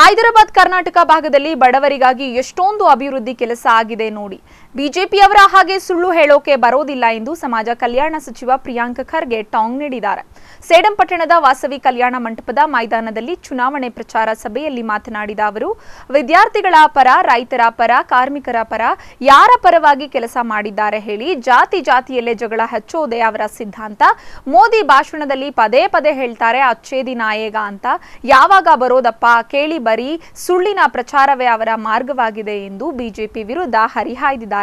ಹೈದರಾಬಾದ್ ಕರ್ನಾಟಕ ಭಾಗದಲ್ಲಿ ಬಡವರಿಗಾಗಿ ಎಷ್ಟೊಂದು ಅಭಿವೃದ್ಧಿ ಕೆಲಸ ಆಗಿದೆ ನೋಡಿ. ಬಿಜೆಪಿಯವರ ಹಾಗೆ ಸುಳ್ಳು ಹೇಳೋಕೆ ಬರೋದಿಲ್ಲ ಎಂದು ಸಮಾಜ ಕಲ್ಯಾಣ ಸಚಿವ ಪ್ರಿಯಾಂಕ್ ಖರ್ಗೆ ಟಾಂಗ್ ನೀಡಿದ್ದಾರೆ. ಸೇಡಂ ಪಟ್ಟಣದ ವಾಸವಿ ಕಲ್ಯಾಣ ಮಂಟಪದ ಮೈದಾನದಲ್ಲಿ ಚುನಾವಣೆ ಪ್ರಚಾರ ಸಭೆಯಲ್ಲಿ ಮಾತನಾಡಿದ ಅವರು, ವಿದ್ಯಾರ್ಥಿಗಳ ಪರ, ರೈತರ ಪರ, ಕಾರ್ಮಿಕರ ಪರ ಯಾರ ಪರವಾಗಿ ಕೆಲಸ ಮಾಡಿದ್ದಾರೆ ಹೇಳಿ ಜಾತಿ ಜಾತಿಯಲ್ಲೇ ಜಗಳ ಹಚ್ಚೋದೇ ಅವರ ಸಿದ್ಧಾಂತ. ಮೋದಿ ಭಾಷಣದಲ್ಲಿ ಪದೇ ಪದೇ ಹೇಳ್ತಾರೆ, ಅಚ್ಚೇದಿ ನಾಯೇಗ ಅಂತ. ಯಾವಾಗ ಬರೋದಪ್ಪ? ಕೇಳಿ ಬರೀ. ಸುಳ್ಳಿನ ಪ್ರಚಾರವೇ ಅವರ ಮಾರ್ಗವಾಗಿದೆ ಎಂದು ಬಿಜೆಪಿ ವಿರುದ್ಧ ಹರಿಹಾಯ್ದಿದ್ದಾರೆ.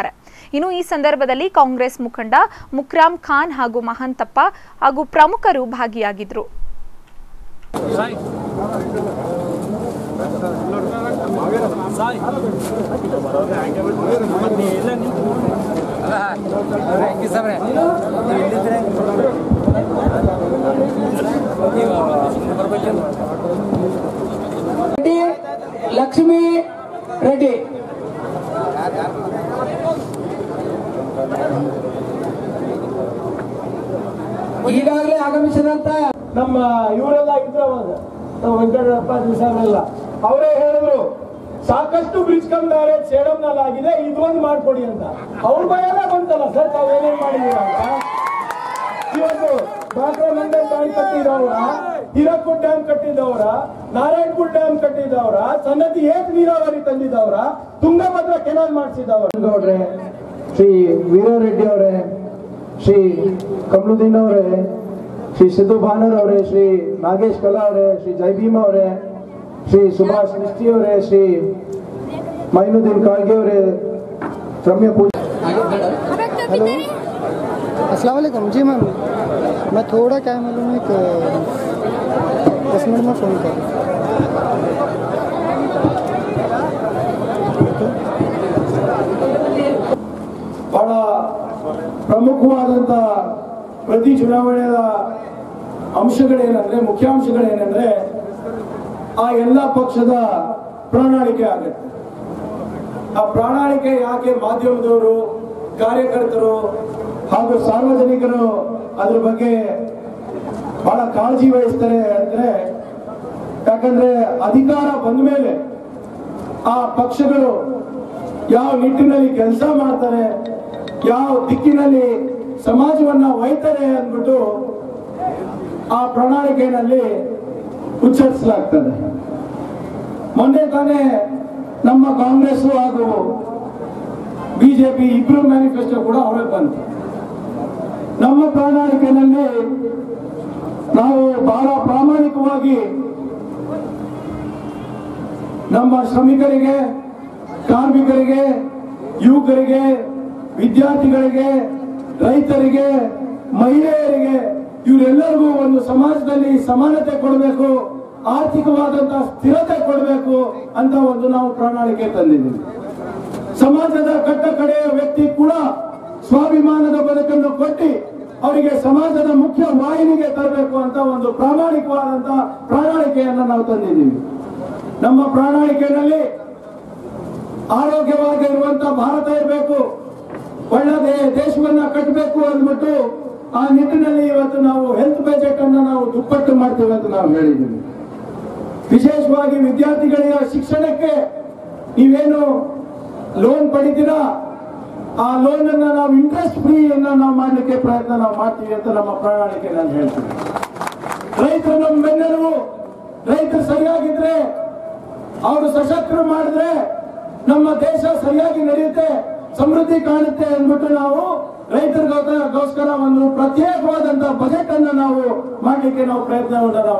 ಇನ್ನು ಈ ಸಂದರ್ಭದಲ್ಲಿ ಕಾಂಗ್ರೆಸ್ ಮುಖಂಡ ಮುಕ್ರಾಮ್ ಖಾನ್ ಹಾಗೂ ಮಹಂತಪ್ಪ ಹಾಗೂ ಪ್ರಮುಖರು ಭಾಗಿಯಾಗಿದ್ರು. ರೆಡ್ಡಿ ಈಗಾಗಲೇ ಅಂತ ನಮ್ಮ ಇವರೆಲ್ಲ ಇದ್ರು ನಮ್ಮ ವೆಂಕಟರಪ್ಪ ದಿವಸಗಳೆಲ್ಲ ಅವರೇ ಹೇಳಿದ್ರು, ಸಾಕಷ್ಟು ಬ್ರಿಡ್ಜ್ ಕಮ್ಮಿದ್ದಾರೆ ಸೇಡಂನಲ್ಲಿ ಆಗಿದೆ ಇದೊಂದು ಮಾಡ್ಕೊಡಿ ಅಂತ. ಅವ್ರ ಭಯನೇ ಬಂತಲ್ಲ, ಸರ್, ತಾವ್ ಏನೇನ್ ಮಾಡಿದೀರ ಅಂತ? ಇವತ್ತು ಕಟ್ಟಿದವರ ಹಿರಕ್ಕೂಡ್ ಡ್ಯಾಮ್ ಕಟ್ಟಿದವರ, ನಾರಾಯಣಪುರ್ ಡ್ಯಾಮ್ ಕಟ್ಟಿದವರ ಸನ್ನತಿ ಏಕ್ ನೀರಾವರಿ ತಂದಿದವರ, ತುಂಗಭದ್ರ ಕೆನಾಲ್ ಮಾಡಿಸಿದವರ. ಗೌಡ್ರೆ ಶ್ರೀ ವೀರಾರೆಡ್ಡಿ ಅವರೇ, ಶ್ರೀ ಕಮಲುದ್ದೀನ್ ಅವರೇ ಶ್ರೀ ಸಿದ್ದು ಭಾನರ್ ಅವರೇ ಶ್ರೀ ನಾಗೇಶ್ ಕಲಾ ಅವರೇ ಶ್ರೀ ಜೈಭೀಮ್ ಅವರೇ ಶ್ರೀ ಸುಭಾಷ್ ನಿಷ್ಠಿ ಅವರೇ ಶ್ರೀ ಮೈನುದ್ದೀನ್ ಕಾಳ್ಗೆ ಅವರೇ ರಮ್ಯ ಪೂಜಾ अस्सलाम वालेकुम जी मैम मैं थोड़ा क्या है मालूम एक दस मिनट में फ़ोन कर ಬಹಳ ಪ್ರಮುಖವಾದಂತ ಪ್ರತಿ ಚುನಾವಣೆಯ ಅಂಶಗಳೇನಂದ್ರೆ, ಮುಖ್ಯಾಂಶಗಳೇನೆಂದ್ರೆ, ಆ ಎಲ್ಲ ಪಕ್ಷದ ಪ್ರಣಾಳಿಕೆ ಆಗುತ್ತೆ. ಆ ಪ್ರಣಾಳಿಕೆ ಯಾಕೆ ಮಾಧ್ಯಮದವರು, ಕಾರ್ಯಕರ್ತರು ಹಾಗೂ ಸಾರ್ವಜನಿಕರು ಅದ್ರ ಬಗ್ಗೆ ಬಹಳ ಕಾಳಜಿ ವಹಿಸ್ತಾರೆ ಅಂದ್ರೆ, ಯಾಕಂದ್ರೆ ಅಧಿಕಾರ ಬಂದ ಮೇಲೆ ಆ ಪಕ್ಷಗಳು ಯಾವ ನಿಟ್ಟಿನಲ್ಲಿ ಕೆಲಸ ಮಾಡ್ತಾರೆ, ಯಾವ ದಿಕ್ಕಿನಲ್ಲಿ ಸಮಾಜವನ್ನ ಒಯ್ತಾರೆ ಅಂದ್ಬಿಟ್ಟು ಆ ಪ್ರಣಾಳಿಕೆಯಲ್ಲಿ ಉಚ್ಚರಿಸಲಾಗ್ತದೆ. ಮೊನ್ನೆ ತಾನೇ ನಮ್ಮ ಕಾಂಗ್ರೆಸ್ ಹಾಗೂ ಬಿಜೆಪಿ ಇಬ್ರು ಮ್ಯಾನಿಫೆಸ್ಟೋ ಕೂಡ ಅವರೇ ಬಂತು. ನಮ್ಮ ಪ್ರಣಾಳಿಕೆಯಲ್ಲಿ ನಾವು ಬಹಳ ಪ್ರಾಮಾಣಿಕವಾಗಿ ನಮ್ಮ ಶ್ರಮಿಕರಿಗೆ, ಕಾರ್ಮಿಕರಿಗೆ, ಯುವಕರಿಗೆ, ವಿದ್ಯಾರ್ಥಿಗಳಿಗೆ ರೈತರಿಗೆ, ಮಹಿಳೆಯರಿಗೆ ಇವರೆಲ್ಲರಿಗೂ ಒಂದು ಸಮಾಜದಲ್ಲಿ ಸಮಾನತೆ ಕೊಡಬೇಕು ಆರ್ಥಿಕವಾದಂತಹ ಸ್ಥಿರತೆ ಕೊಡಬೇಕು ಅಂತ ಒಂದು ನಾವು ಪ್ರಣಾಳಿಕೆ ತಂದಿದ್ದೀವಿ. ಸಮಾಜದ ಕಟ್ಟ ಕಡೆಯ ವ್ಯಕ್ತಿ ಕೂಡ ಸ್ವಾಭಿಮಾನದ ಬದುಕನ್ನು ಕೊಟ್ಟಿ ಅವರಿಗೆ ಸಮಾಜದ ಮುಖ್ಯ ವಾಹಿನಿಗೆ ತರಬೇಕು ಅಂತ ಒಂದು ಪ್ರಾಮಾಣಿಕವಾದಂತಹ ಪ್ರಣಾಳಿಕೆಯನ್ನು ನಾವು ತಂದಿದ್ದೀವಿ. ನಮ್ಮ ಪ್ರಣಾಳಿಕೆಯಲ್ಲಿ ಆರೋಗ್ಯವಾಗಿರುವಂತಹ ಭಾರತ ಇರಬೇಕು. ಒಳ್ಳೆ ದೇಶವನ್ನ ಕಟ್ಟಬೇಕು ಅಂದ್ಬಿಟ್ಟು ಆ ನಿಟ್ಟಿನಲ್ಲಿ ಇವತ್ತು ನಾವು ಹೆಲ್ತ್ ಬಜೆಟ್ ಅನ್ನ ನಾವು ದುಪ್ಪಟ್ಟು ಮಾಡ್ತೇವೆ ಅಂತ ನಾವು ಹೇಳಿದ್ದೀವಿ. ವಿಶೇಷವಾಗಿ ವಿದ್ಯಾರ್ಥಿಗಳ ಶಿಕ್ಷಣಕ್ಕೆ ನೀವೇನು ಲೋನ್ ಪಡಿತೀರಾ? ಆ ಲೋನ್ ಅನ್ನ ನಾವು ಇಂಟ್ರೆಸ್ಟ್ ಫ್ರೀ ಅನ್ನ ನಾವು ಮಾಡಲಿಕ್ಕೆ ಪ್ರಯತ್ನ ನಾವು ಮಾಡ್ತೀವಿ ಅಂತ ನಮ್ಮ ಪ್ರಣಾಳಿಕೆ ನಾನು ಹೇಳ್ತೀನಿ. ರೈತರು ನಮ್ಮ ಬೆನ್ನೆಲುಬು ರೈತರು ಸರಿಯಾಗಿದ್ರೆ, ಅವರು ಸಶಕ್ತರು ಮಾಡಿದ್ರೆ ನಮ್ಮ ದೇಶ ಸರಿಯಾಗಿ ನಡೆಯುತ್ತೆ, ಸಮೃದ್ಧಿ ಕಾಣುತ್ತೆ ಅಂದ್ಬಿಟ್ಟು ನಾವು ರೈತರಿಗೋಸ್ಕರ ಒಂದು ಪ್ರತ್ಯೇಕವಾದಂತಹ ಬಜೆಟ್ ಅನ್ನ ನಾವು ಮಾಡ್ಲಿಕ್ಕೆ ನಾವು ಪ್ರಯತ್ನ ನಾವು